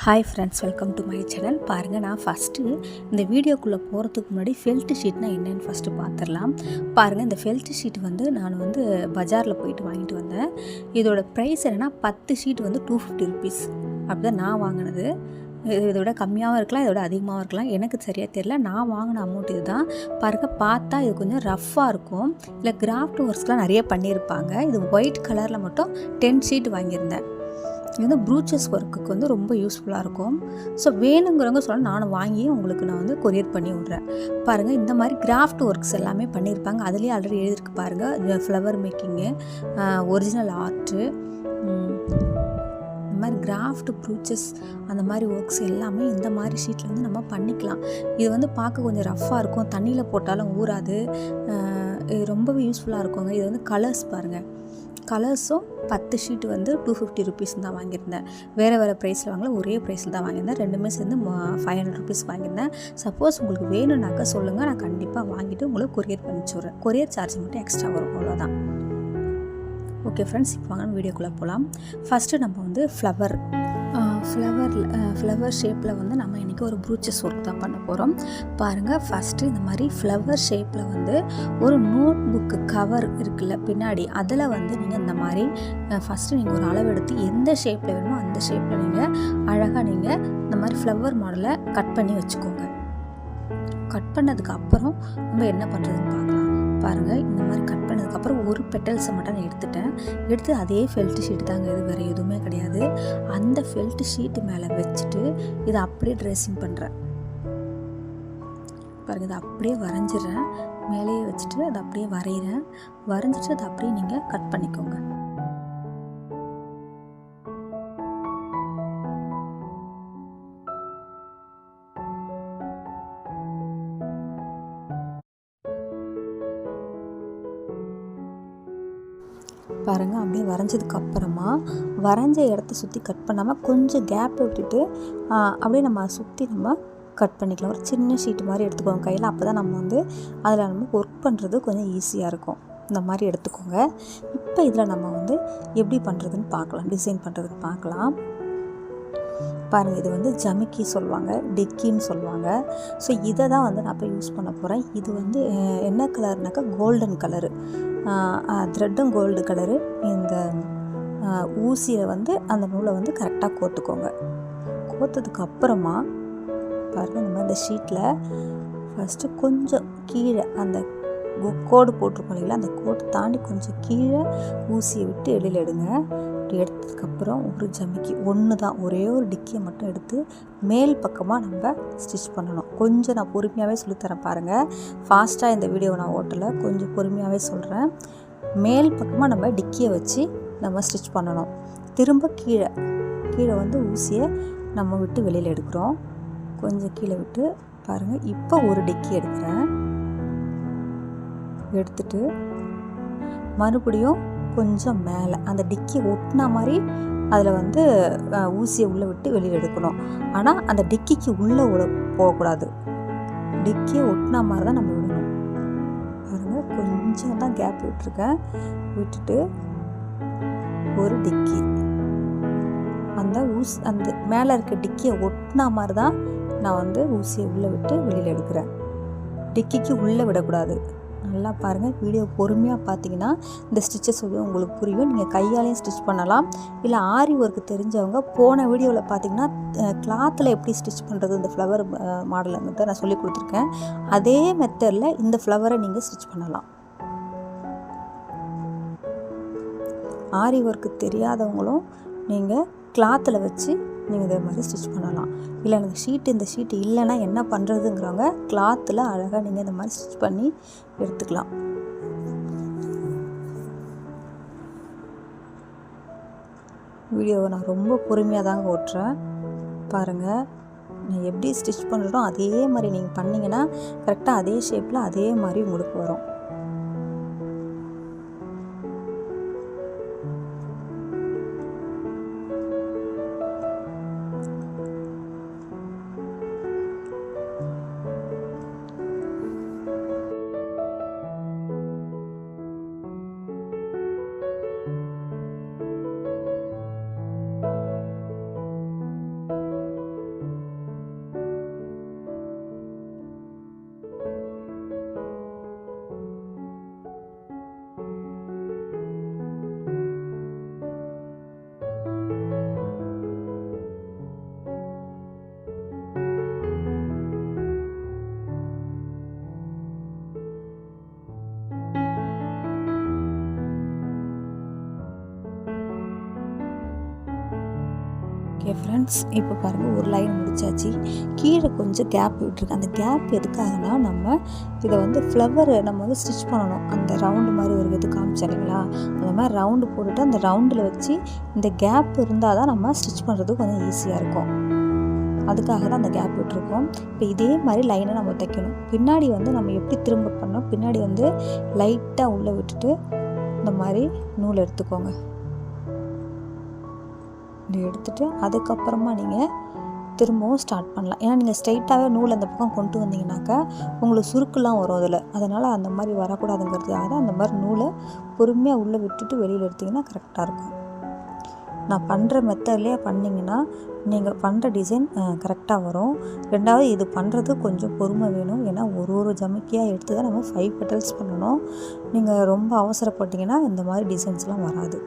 Hi friends welcome to my channel பாருங்கள் நான் first இந்த வீடியோக்குள்ளே போகிறதுக்கு முன்னாடி ஃபெல்ட் ஷீட்னா என்னென்னு ஃபஸ்ட்டு பார்த்துடலாம் பாருங்கள் இந்த ஃபெல்ட் ஷீட் வந்து நான் வந்து பஜாரில் போயிட்டு வாங்கிட்டு வந்தேன். இதோட ப்ரைஸ் என்னென்னா பத்து ஷீட் வந்து டூ ஃபிஃப்டி ருபீஸ் அப்படி தான் நான் வாங்கினது. இதோட கம்மியாகவும் இருக்கலாம் இதோட அதிகமாகவும் இருக்கலாம். எனக்கு சரியாக தெரியல. நான் வாங்கின அமௌண்ட் இதுதான். பாருங்க பார்த்தா இது கொஞ்சம் ரஃப்பாக இருக்கும். இல்லை கிராஃப்ட் ஒர்க்ஸ்லாம் நிறைய பண்ணியிருப்பாங்க. இது ஒயிட் கலரில் மட்டும் டென் ஷீட் வாங்கியிருந்தேன். இது வந்து ப்ரூச்சஸ் ஒர்க்குக்கு வந்து ரொம்ப யூஸ்ஃபுல்லாக இருக்கும். ஸோ வேணுங்கிறவங்க சொல்ல நானும் வாங்கி உங்களுக்கு நான் வந்து கொரியர் பண்ணி விட்றேன். பாருங்கள் இந்த மாதிரி கிராஃப்ட் ஒர்க்ஸ் எல்லாமே பண்ணியிருப்பாங்க. அதுலேயே ஆல்ரெடி எழுதியிருக்கு பாருங்கள் ஃப்ளவர் மேக்கிங்கு ஒரிஜினல் ஆர்ட்டு இந்த மாதிரி கிராஃப்ட் ப்ரூச்சஸ் அந்த மாதிரி ஒர்க்ஸ் எல்லாமே இந்த மாதிரி ஷீட்டில் வந்து நம்ம பண்ணிக்கலாம். இது வந்து பார்க்க கொஞ்சம் ரஃப்பாக இருக்கும். தண்ணியில் போட்டாலும் ஊறாது. இது ரொம்பவே யூஸ்ஃபுல்லாக இருக்குங்க. இது வந்து கலர்ஸ் பாருங்கள் கலர்ஸும் பத்து ஷீட் வந்து டூ ஃபிஃப்டி ருபீஸ் தான் வாங்கியிருந்தேன். வேறு வேறு ப்ரைஸில் வாங்கல ஒரே ப்ரைஸில் தான் வாங்கியிருந்தேன். ரெண்டுமே சேர்ந்து ஃபைவ் ஹண்ட்ரட் ருபீஸ் வாங்கியிருந்தேன். சப்போஸ் உங்களுக்கு வேணும்னாக்கா சொல்லுங்கள் நான் கண்டிப்பாக வாங்கிட்டு உங்களுக்கு கொரியர் பண்ணிச்சுட்றேன் கொரியர் சார்ஜ் மட்டும் எக்ஸ்ட்ரா வரும் அவ்வளோதான் ஓகே ஃப்ரெண்ட்ஸ் இப்போ வாங்க வீடியோக்குள்ளே போகலாம் ஃபஸ்ட்டு நம்ம வந்து ஃப்ளவர் ஃப்ளவர் ஃப்ளவர் ஷேப்பில் வந்து நம்ம இன்றைக்கி ஒரு ப்ரூச்சஸ் ஒர்க் தான் பண்ண போகிறோம் பாருங்கள் ஃபஸ்ட்டு இந்த மாதிரி ஃப்ளவர் ஷேப்பில் வந்து ஒரு நோட் புக்கு கவர் இருக்குல்ல பின்னாடி. அதில் வந்து நீங்கள் இந்த மாதிரி ஃபஸ்ட்டு நீங்கள் ஒரு அளவு எடுத்து எந்த ஷேப்பில் வேணுமோ அந்த ஷேப்பில் நீங்கள் அழகாக நீங்கள் இந்த மாதிரி ஃப்ளவர் மாடலை கட் பண்ணி வச்சுக்கோங்க. கட் பண்ணதுக்கு அப்புறம் நம்ம என்ன பண்ணுறதுன்னு பார்க்கலாம். பாருங்கள் இந்த மாதிரி கட் பண்ணதுக்கப்புறம் ஒரு பெட்டல்ஸை மட்டும் நான் எடுத்துட்டேன். எடுத்து அதே ஃபெல்ட் ஷீட் தாங்க இது வேறு எதுவுமே கிடையாது. அந்த ஃபெல்ட் ஷீட்டு மேலே வச்சுட்டு இதை அப்படியே ட்ரெஸ்ஸிங் பண்ணுறேன் பாருங்கள் இதை அப்படியே வரைஞ்சிடுறேன். மேலேயே வச்சுட்டு அதை அப்படியே வரைகிறேன் வரைஞ்சிட்டு அதை அப்படியே நீங்கள் கட் பண்ணிக்கோங்க. பாருங்கள் அப்படியே வரைஞ்சதுக்கு அப்புறமா வரைஞ்ச இடத்த சுற்றி கட் பண்ணாமல் கொஞ்சம் கேப் விட்டுட்டு அப்படியே நம்ம சுற்றி நம்ம கட் பண்ணிக்கலாம். ஒரு சின்ன ஷீட் மாதிரி எடுத்துக்கோங்க. கையில் அப்போ தான் நம்ம வந்து அதில் நம்ம ஒர்க் பண்ணுறது கொஞ்சம் ஈஸியாக இருக்கும். இந்த மாதிரி எடுத்துக்கோங்க. இப்போ இதில் நம்ம வந்து எப்படி பண்ணுறதுன்னு பார்க்கலாம். டிசைன் பண்ணுறதுன்னு பார்க்கலாம். பாருங்கள் இது வந்து ஜமிக்கி சொல்லுவாங்க டிக்கின்னு சொல்லுவாங்க. ஸோ இதை தான் வந்து நான் இப்போ யூஸ் பண்ண போகிறேன் இது வந்து என்ன கலர்னாக்கா கோல்டன் கலரு த்ரெட்டும் கோல்டு கலரு இந்த ஊசியை வந்து அந்த நூலை வந்து கரெக்டாக கோத்துக்கோங்க. கோத்ததுக்கு அப்புறமா பாருங்கள் இந்த மாதிரி இந்த ஷீட்டில் ஃபஸ்ட்டு கொஞ்சம் கீழே அந்த கோடு போட்டிருக்கோம் இல்லைங்களா அந்த கோடு தாண்டி கொஞ்சம் கீழே ஊசியை விட்டு வெளியில் எடுங்க. இப்படி எடுத்ததுக்கப்புறம் ஒரு ஜமிக்கி ஒன்று தான். ஒரே ஒரு டிக்கியை மட்டும் எடுத்து மேல் பக்கமாக நம்ம ஸ்டிச் பண்ணணும். கொஞ்சம் நான் பொறுமையாகவே சொல்லித்தரேன் பாருங்கள் ஃபாஸ்ட்டாக இந்த வீடியோவை நான் ஓட்டலை. கொஞ்சம் பொறுமையாகவே சொல்கிறேன் மேல் பக்கமாக நம்ம டிக்கியை வச்சு நம்ம ஸ்டிச் பண்ணணும். திரும்ப கீழே கீழே வந்து ஊசியை நம்ம விட்டு வெளியில் எடுக்கிறோம். கொஞ்சம் கீழே விட்டு பாருங்கள் இப்போ ஒரு டிக்கி எடுக்கிறேன். எடுத்துட்டு மறுபடியும் கொஞ்சம் மேலே அந்த டிக்கி ஒட்டின மாதிரி அதில் வந்து ஊசியை உள்ளே விட்டு வெளியில் எடுக்கணும். ஆனால் அந்த டிக்கிக்கு உள்ளே விட போகக்கூடாது. டிக்கியை ஒட்டின மாதிரி தான் நம்ம விடணும். பாருங்கள் கொஞ்சம் தான் கேப் விட்டுருக்கேன். விட்டுட்டு ஒரு டிக்கி. அந்த ஊசி அந்த மேலே இருக்க டிக்கியை ஒட்டின மாதிரி தான் நான் வந்து ஊசியை உள்ளே விட்டு வெளியில் எடுக்கிறேன். டிக்கிக்கு உள்ளே விடக்கூடாது. நல்லா பாருங்கள் வீடியோ பொறுமையாக பார்த்தீங்கன்னா இந்த ஸ்டிச்சஸ் வந்து உங்களுக்கு புரியும். நீங்கள் கையாலையும் ஸ்டிச் பண்ணலாம். இல்லை ஆரி ஒர்க்கு தெரிஞ்சவங்க போன வீடியோவில் பார்த்தீங்கன்னா கிளாத்தில் எப்படி ஸ்டிச் பண்ணுறது இந்த ஃப்ளவர் மாடலை வந்து நான் சொல்லி கொடுத்துருக்கேன். அதே மெத்தடில் இந்த ஃப்ளவரை நீங்கள் ஸ்டிச் பண்ணலாம். ஆரி ஒர்க்கு தெரியாதவங்களும் நீங்கள் கிளாத்தில் வச்சு நீங்கள் இதே மாதிரி ஸ்டிச் பண்ணலாம். இல்லை எனக்கு ஷீட்டு இந்த ஷீட்டு இல்லைன்னா என்ன பண்ணுறதுங்கிறவங்க கிளாத்தில் அழகாக நீங்கள் இந்த மாதிரி ஸ்டிச் பண்ணி எடுத்துக்கலாம். வீடியோவை நான் ரொம்ப பொறுமையாக தாங்க ஓட்டுறேன். பாருங்கள் நான் எப்படி ஸ்டிச் பண்ணுறோம் அதே மாதிரி நீங்கள் பண்ணிங்கன்னா கரெக்டாக அதே ஷேப்பில் அதே மாதிரி உங்களுக்கு வரும். ஃப்ரெண்ட்ஸ் இப்போ பாருங்கள் ஒரு லைன் முடிச்சாச்சு. கீழே கொஞ்சம் கேப் விட்டுருக்கு. அந்த கேப் எதுக்காகனா நம்ம இதை வந்து ஃப்ளவர் நம்ம வந்து ஸ்டிச் பண்ணணும். அந்த ரவுண்டு மாதிரி ஒரு இது காமிச்சா இல்லைங்களா? அந்த மாதிரி ரவுண்டு போட்டுட்டு அந்த ரவுண்டில் வச்சு இந்த கேப் இருந்தால் தான் நம்ம ஸ்டிச் பண்ணுறது கொஞ்சம் ஈஸியாக இருக்கும். அதுக்காக தான் அந்த கேப் விட்டுருக்கோம். இப்போ இதே மாதிரி லைனை நம்ம தைக்கணும். பின்னாடி வந்து நம்ம எப்படி திரும்ப பண்ணோம் பின்னாடி வந்து லைட்டாக உள்ளே விட்டுட்டு இந்த மாதிரி நூல் எடுத்துக்கோங்க. இப்படி எடுத்துகிட்டு அதுக்கப்புறமா நீங்கள் திரும்பவும் ஸ்டார்ட் பண்ணலாம். ஏன்னா நீங்கள் ஸ்ட்ரைட்டாகவே நூல் அந்த பக்கம் கொண்டு வந்தீங்கன்னாக்கா உங்களுக்கு சுருக்குலாம் வரும் அதில். அதனால் அந்த மாதிரி வரக்கூடாதுங்கிறதுக்காக தான் அந்த மாதிரி நூலை பொறுமையாக உள்ளே விட்டுட்டு வெளியில் எடுத்திங்கன்னா கரெக்டாக இருக்கும். நான் பண்ணுற மெத்தட்லேயே பண்ணிங்கன்னா நீங்கள் பண்ணுற டிசைன் கரெக்டாக வரும். ரெண்டாவது இது பண்ணுறது கொஞ்சம் பொறுமை வேணும். ஏன்னா ஒரு ஒரு ஜமிக்கியாக எடுத்து தான் நம்ம ஃபைவ் பெட்டல்ஸ் பண்ணணும். நீங்கள் ரொம்ப அவசரப்பட்டீங்கன்னா இந்த மாதிரி டிசைன்ஸ்லாம் வராது.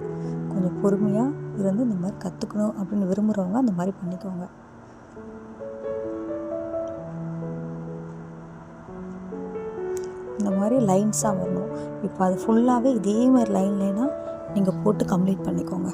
கொஞ்சம் பொறுமையாக இருந்து இந்த மாதிரி கற்றுக்கணும் அப்படின்னு விரும்புகிறவங்க அந்த மாதிரி பண்ணிக்கோங்க. இந்த மாதிரி லைன்ஸாக வரணும். இப்போ அது ஃபுல்லாகவே இதே மாதிரி லைன் லைனாக நீங்கள் போட்டு கம்ப்ளீட் பண்ணிக்கோங்க.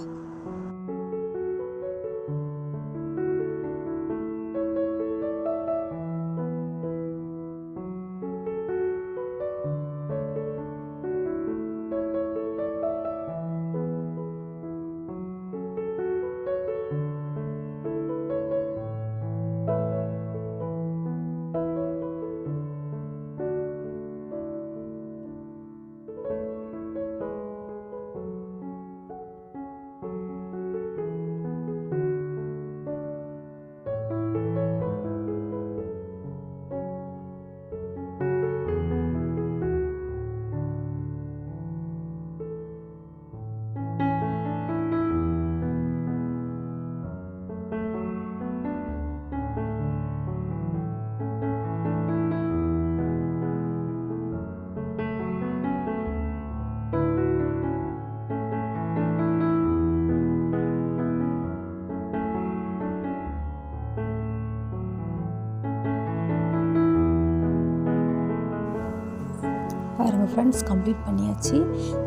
பாருங்கள் ஃப்ரெண்ட்ஸ் கம்ப்ளீட் பண்ணியாச்சு.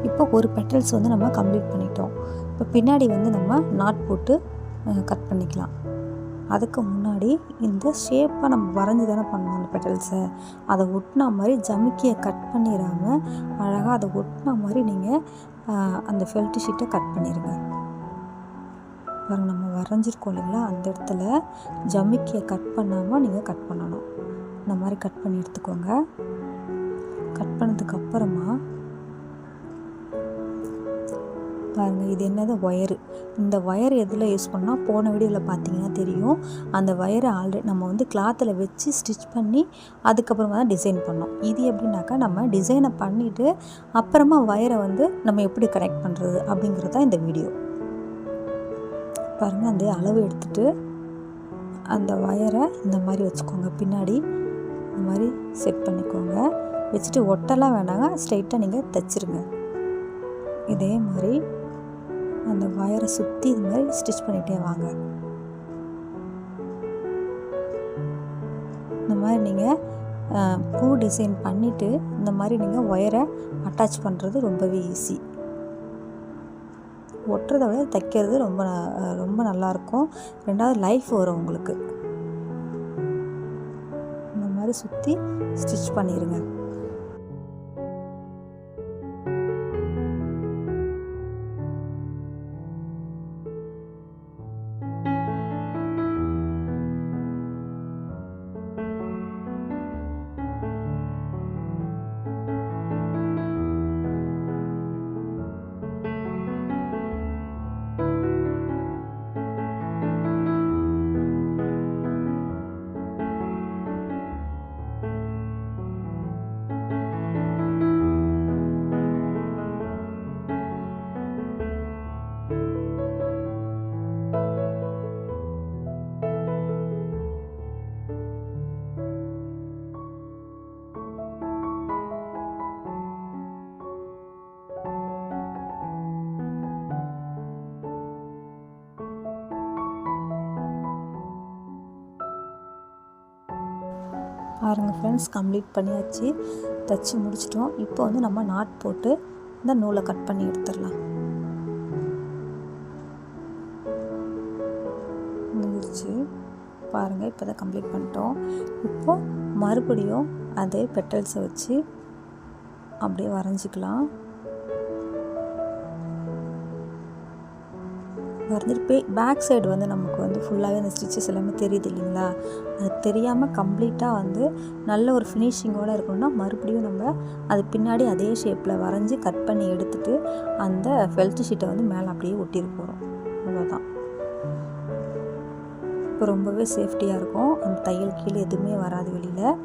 இப்போ ஒரு பெட்டல்ஸ் வந்து நம்ம கம்ப்ளீட் பண்ணிட்டோம். இப்போ பின்னாடி வந்து நம்ம நாட் போட்டு கட் பண்ணிக்கலாம். அதுக்கு முன்னாடி இந்த ஷேப்பாக நம்ம வரைஞ்சி தானே பண்ணோம் அந்த பெட்டல்ஸை அதை ஒட்டினா மாதிரி ஜமிக்கியை கட் பண்ணிடாமல் அழகாக அதை ஒட்டினா மாதிரி நீங்கள் அந்த ஃபெல்ட் ஷீட்டை கட் பண்ணிடுங்க பாருங்கள் நம்ம வரைஞ்சிருக்கோம் இல்லைங்களா? அந்த இடத்துல ஜமிக்கியை கட் பண்ணாமல் நீங்கள் கட் பண்ணணும். இந்த மாதிரி கட் பண்ணி எடுத்துக்கோங்க. கட் பண்ணதுக்கு அப்புறமா பாருங்கள் இது என்னது ஒயரு. இந்த ஒயர் எதில் யூஸ் பண்ணால் போன வீடியோவில் பார்த்தீங்கன்னா தெரியும். அந்த ஒயரை ஆல்ரெடி நம்ம வந்து கிளாத்தில் வச்சு ஸ்டிச் பண்ணி அதுக்கப்புறமா தான் டிசைன் பண்ணோம். இது எப்படின்னாக்கா நம்ம டிசைனை பண்ணிவிட்டு அப்புறமா ஒயரை வந்து நம்ம எப்படி கனெக்ட் பண்ணுறது அப்படிங்கிறது தான் இந்த வீடியோ. பாருங்கள் அந்த அளவு எடுத்துகிட்டு அந்த ஒயரை இந்த மாதிரி வச்சுக்கோங்க. பின்னாடி இந்த மாதிரி செட் பண்ணிக்கோங்க. வச்சுட்டு ஒட்டெல்லாம் வேணாங்க. ஸ்ட்ரைட்டாக நீங்கள் தைச்சிருங்க. இதே மாதிரி அந்த ஒயரை சுற்றி இது மாதிரி ஸ்டிச் பண்ணிகிட்டே வாங்க. இந்த மாதிரி நீங்கள் பூ டிசைன் பண்ணிவிட்டு இந்த மாதிரி நீங்கள் ஒயரை அட்டாச் பண்ணுறது ரொம்பவே ஈஸி ஒட்டுறதை விட தைக்கிறது ரொம்ப ரொம்ப நல்லாயிருக்கும் ரெண்டாவது லைஃப் வரும் உங்களுக்கு. இந்த மாதிரி சுற்றி ஸ்டிச் பண்ணிடுங்க பாருங்கள் ஃப்ரெண்ட்ஸ் கம்ப்ளீட் பண்ணியாச்சு. தைச்சி முடிச்சிட்டோம். இப்போ வந்து நம்ம நாட் போட்டு இந்த நூலை கட் பண்ணி எடுத்துடலாம். முடிச்சு பாருங்கள் இப்போ தான் கம்ப்ளீட் பண்ணிட்டோம். இப்போ மறுபடியும் அதே பெட்டல்ஸை வச்சு அப்படியே வரைஞ்சிக்கலாம். வரைஞ்சிட்டு போய் பேக் சைடு வந்து நமக்கு வந்து ஃபுல்லாகவே அந்த ஸ்டிச்சஸ் எல்லாமே தெரியுது இல்லைங்களா? அது தெரியாமல் கம்ப்ளீட்டாக வந்து நல்ல ஒரு ஃபினிஷிங்கோடு இருக்கணும்னா மறுபடியும் நம்ம அது பின்னாடி அதே ஷேப்பில் வரைஞ்சி கட் பண்ணி எடுத்துட்டு அந்த ஃபெல்ட் ஷீட்டை வந்து மேலே அப்படியே ஒட்டிட்டு போகிறோம் அவ்வளோதான் இப்போ ரொம்பவே சேஃப்டியாக இருக்கும். அந்த தையல் கீழே எதுவுமே வராது வெளியில்.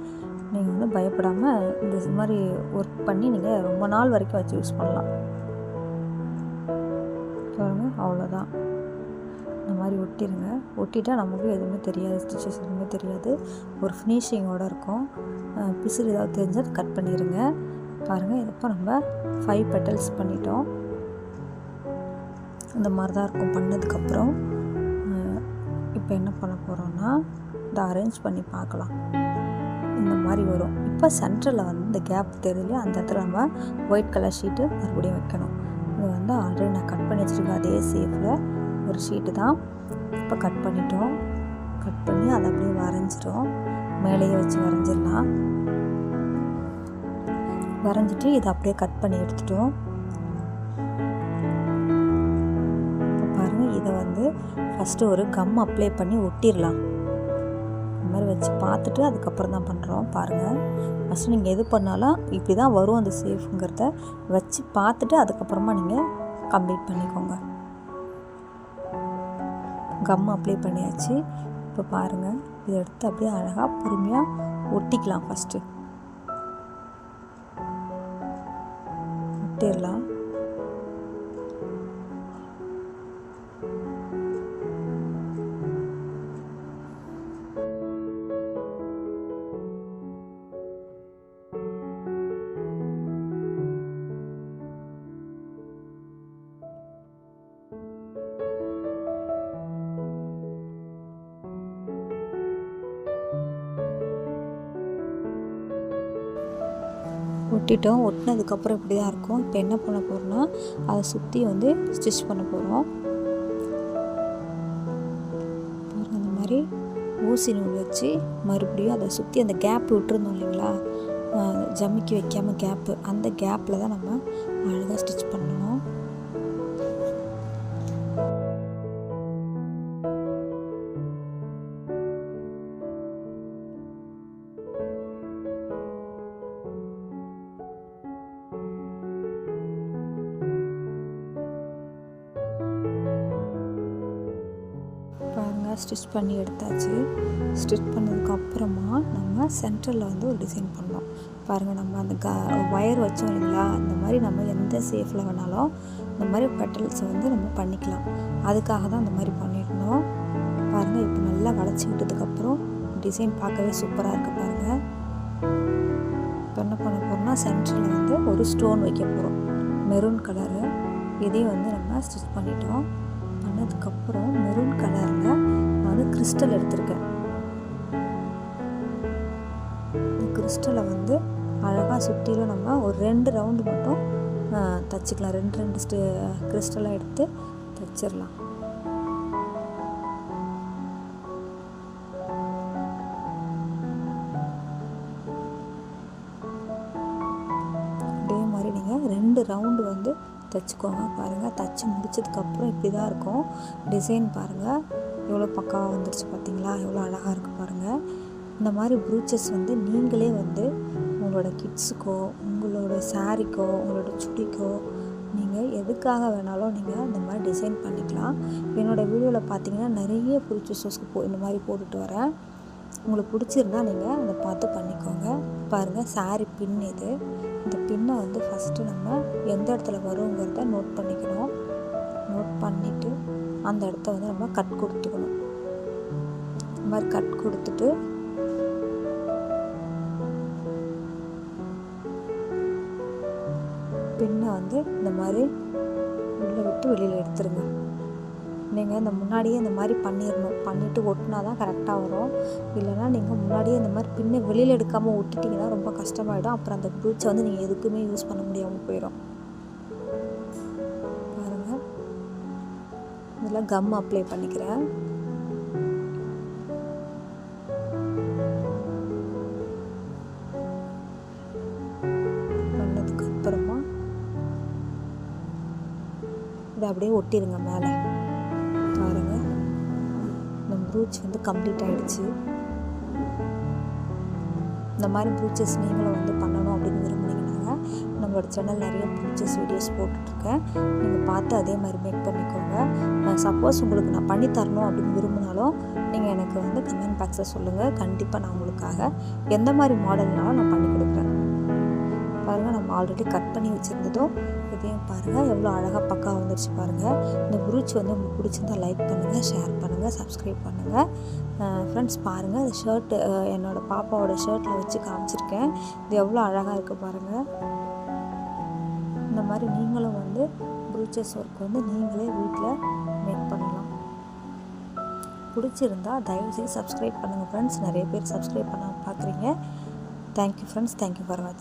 நீங்கள் வந்து பயப்படாமல் இந்த மாதிரி ஒர்க் பண்ணி நீங்கள் ரொம்ப நாள் வரைக்கும் வச்சு யூஸ் பண்ணலாம். பாருங்க அவ்வளோதான். இந்த மாதிரி ஒட்டிடுங்க ஒட்டிட்டா நமக்கு எதுவுமே தெரியாது. ஸ்டிச்சஸ் எதுவுமே தெரியாது. ஒரு ஃபினிஷிங்கோடு இருக்கும். பிசிறு ஏதாவது தெரிஞ்சால் கட் பண்ணிடுங்க பாருங்கள் இப்போ நம்ம ஃபைவ் பெட்டல்ஸ் பண்ணிட்டோம். இந்த மாதிரி தான் இருக்கும். பண்ணதுக்கப்புறம் இப்போ என்ன பண்ண போகிறோன்னா இதை அரேஞ்ச் பண்ணி பார்க்கலாம். இந்த மாதிரி வரும். இப்போ சென்டரில் வந்து இந்த கேப் தெரியல அந்த இடத்துல நம்ம ஒயிட் கலர் ஷீட்டு மறுபடியும் வைக்கணும். இது வந்து ஆல்ரெடி நான் கட் பண்ணி வச்சுருக்கேன் அதே சேஃபில் ஒரு ஷீட்டு தான். இப்போ கட் பண்ணிட்டோம். கட் பண்ணி அதை அப்படியே வரைஞ்சிட்டோம். மேலேயே வச்சு வரைஞ்சிடலாம். வரைஞ்சிட்டு இதை அப்படியே கட் பண்ணி எடுத்துட்டோம். இப்போ பாருங்கள் இதை வந்து ஃபஸ்ட்டு ஒரு கம் அப்ளை பண்ணி ஒட்டிடலாம். இந்த மாதிரி வச்சு பார்த்துட்டு அதுக்கப்புறம் தான் பண்ணுறோம். பாருங்கள் ஃபஸ்ட்டு நீங்கள் எது பண்ணாலும் இப்படி தான் வரும் அந்த சேஃபுங்கிறத வச்சு பார்த்துட்டு அதுக்கப்புறமா நீங்கள் கம்ப்ளீட் பண்ணிக்கோங்க. கம் அப்ளை பண்ணியாச்சு. இப்போ பாருங்கள் இதை எடுத்து அப்படியே அழகாக பொறுமையாக ஒட்டிக்கலாம் ஃபஸ்ட்டு ஒட்டிடலாம். ஒட்டிட்டோம் ஒட்டினதுக்கப்புறம் இப்படி தான் இருக்கும். இப்போ என்ன பண்ண போகிறோம்னா அதை சுற்றி வந்து ஸ்டிச் பண்ண போகிறோம் பாருங்கள் இந்த மாதிரி ஊசி நூல் வச்சு மறுபடியும் அதை சுற்றி அந்த கேப் விட்டுருந்தோம் இல்லைங்களா? ஜம்மிக்கு வைக்காமல் கேப்பு அந்த கேப்பில் தான் நம்ம அழகாக ஸ்டிச் பண்ணணும். பாருங்கள் ஸ்டிச் பண்ணி எடுத்தாச்சு. ஸ்டிச் பண்ணதுக்கப்புறமா நம்ம சென்டரில் வந்து ஒரு டிசைன் பண்ணோம் பாருங்கள் நம்ம அந்த க ஒயர் வச்சோம் இல்லைங்களா? அந்த மாதிரி நம்ம எந்த சேஃபில் வேணாலும் இந்த மாதிரி பெட்டல்ஸை வந்து நம்ம பண்ணிக்கலாம். அதுக்காக தான் அந்த மாதிரி பண்ணியிருந்தோம். பாருங்கள் இப்போ நல்லா வளைச்சி விட்டதுக்கப்புறம் டிசைன் பார்க்கவே சூப்பராக இருக்குது பாருங்கள் இப்போ என்ன பண்ண போகிறோம்னா சென்டரில் வந்து ஒரு ஸ்டோன் வைக்க போகிறோம் மெரூன் கலரு. இதையும் வந்து நம்ம ஸ்டிச் பண்ணிட்டோம். பண்ணதுக்கப்புறம் மெரூன் கலர் கிறிஸ்டல் எடுத்திருக்கேன். இந்த கிறிஸ்டலை வந்து அழகாக சுற்றிலும் நம்ம ஒரு ரெண்டு ரவுண்டு மட்டும் தச்சுக்கலாம். ரெண்டு ரெண்டு ஸ்டே கிறிஸ்டலாக எடுத்து தச்சிடலாம் அதே மாதிரி நீங்கள் ரெண்டு ரவுண்டு வந்து தைச்சிக்கோங்க. பாருங்கள் தைச்சி முடிச்சதுக்கப்புறம் இப்படி தான் இருக்கும். டிசைன் பாருங்கள் எவ்வளோ பக்காவாக வந்துருச்சு பார்த்தீங்களா? எவ்வளோ அழகாக இருக்குது பாருங்கள் இந்த மாதிரி ப்ரூச்சஸ் வந்து நீங்களே வந்து உங்களோட கிட்ஸுக்கோ உங்களோட சாரிக்கோ உங்களோட சுடிக்கோ நீங்கள் எதுக்காக வேணாலும் நீங்கள் இந்த மாதிரி டிசைன் பண்ணிக்கலாம். என்னோடய வீடியோவில் பார்த்தீங்கன்னா நிறைய ப்ரூச்சஸஸ்க்கு போ இந்த மாதிரி போட்டுட்டு வரேன். உங்களுக்கு பிடிச்சிருந்தா நீங்கள் அதை பார்த்து பண்ணிக்கோங்க. பாருங்கள் சாரி பின் இது. இந்த பின்னை வந்து ஃபஸ்ட்டு நம்ம எந்த இடத்துல வருங்கிறத நோட் பண்ணிக்கணும். நோட் பண்ணிவிட்டு அந்த இடத்த வந்து நம்ம கட் கொடுத்துக்கணும். இந்த மாதிரி கட் கொடுத்துட்டு பின்னை வந்து இந்த மாதிரி உள்ளே விட்டு வெளியில் எடுத்துருங்க. நீங்கள் இந்த முன்னாடியே இந்த மாதிரி பண்ணிடணும் பண்ணிவிட்டு ஒட்டினா தான் கரெக்டாக வரும். இல்லைனா நீங்கள் முன்னாடியே இந்த மாதிரி பின்னை வெளியில் எடுக்காமல் ஒட்டிட்டிங்கன்னா ரொம்ப கஷ்டமாயிடும். அப்புறம் அந்த ப்ளூச்சை வந்து நீங்கள் எதுக்குமே யூஸ் பண்ண முடியாமல் போயிடும் கம் அப்ளை பண்ணிக்கிறேன். பண்ணதுக்கு அப்புறமா இதை அப்படியே ஒட்டிடுங்க மேலே. பாருங்க. நம்ம பூச்சி வந்து கம்ப்ளீட் ஆகிடுச்சு இந்த மாதிரி பூச்சஸ் நீங்களும் வந்து பண்ணணும் அப்படின்னு விரும்புனீங்கன்னா நம்மளோட சேனல் நிறைய பூச்சஸ் வீடியோஸ் போட்டுட்ருக்கேன். நீங்கள் பார்த்து அதே மாதிரி மேக் பண்ணி சப்போஸ் உங்களுக்கு நான் பண்ணி தரணும் அப்படின்னு விரும்பினாலும் நீங்கள் எனக்கு வந்து கமெண்ட் பாக்ஸில் சொல்லுங்கள் கண்டிப்பாக நான் உங்களுக்காக எந்த மாதிரி மாடல்னாலும் நான் பண்ணி கொடுக்குறேன். பாருங்கள் நம்ம ஆல்ரெடி கட் பண்ணி வச்சுருந்ததும் இதையும் பாருங்கள் எவ்வளோ அழகாக பக்கா வந்துருச்சு பாருங்கள் இந்த ப்ரூச் வந்து உங்களுக்கு பிடிச்சிருந்தா லைக் பண்ணுங்கள் ஷேர் பண்ணுங்கள் சப்ஸ்கிரைப் பண்ணுங்கள் ஃப்ரெண்ட்ஸ் பாருங்கள் இந்த ஷர்ட்டு என்னோடய பாப்பாவோட ஷர்ட்டில் வச்சு காமிச்சிருக்கேன். இது எவ்வளோ அழகாக இருக்குது பாருங்கள் இந்த மாதிரி நீங்களும் வந்து ப்ரூச்சஸ் ஒர்க் வந்து நீங்களே வீட்டில் மேக் பண்ணலாம். பிடிச்சிருந்தா தயவுசெய்து சப்ஸ்கிரைப் பண்ணுங்கள் ஃப்ரெண்ட்ஸ் நிறைய பேர் சப்ஸ்கிரைப் பண்ண பார்க்குறீங்க. தேங்க்யூ ஃப்ரெண்ட்ஸ் தேங்க்யூ ஃபார் வாட்சிங்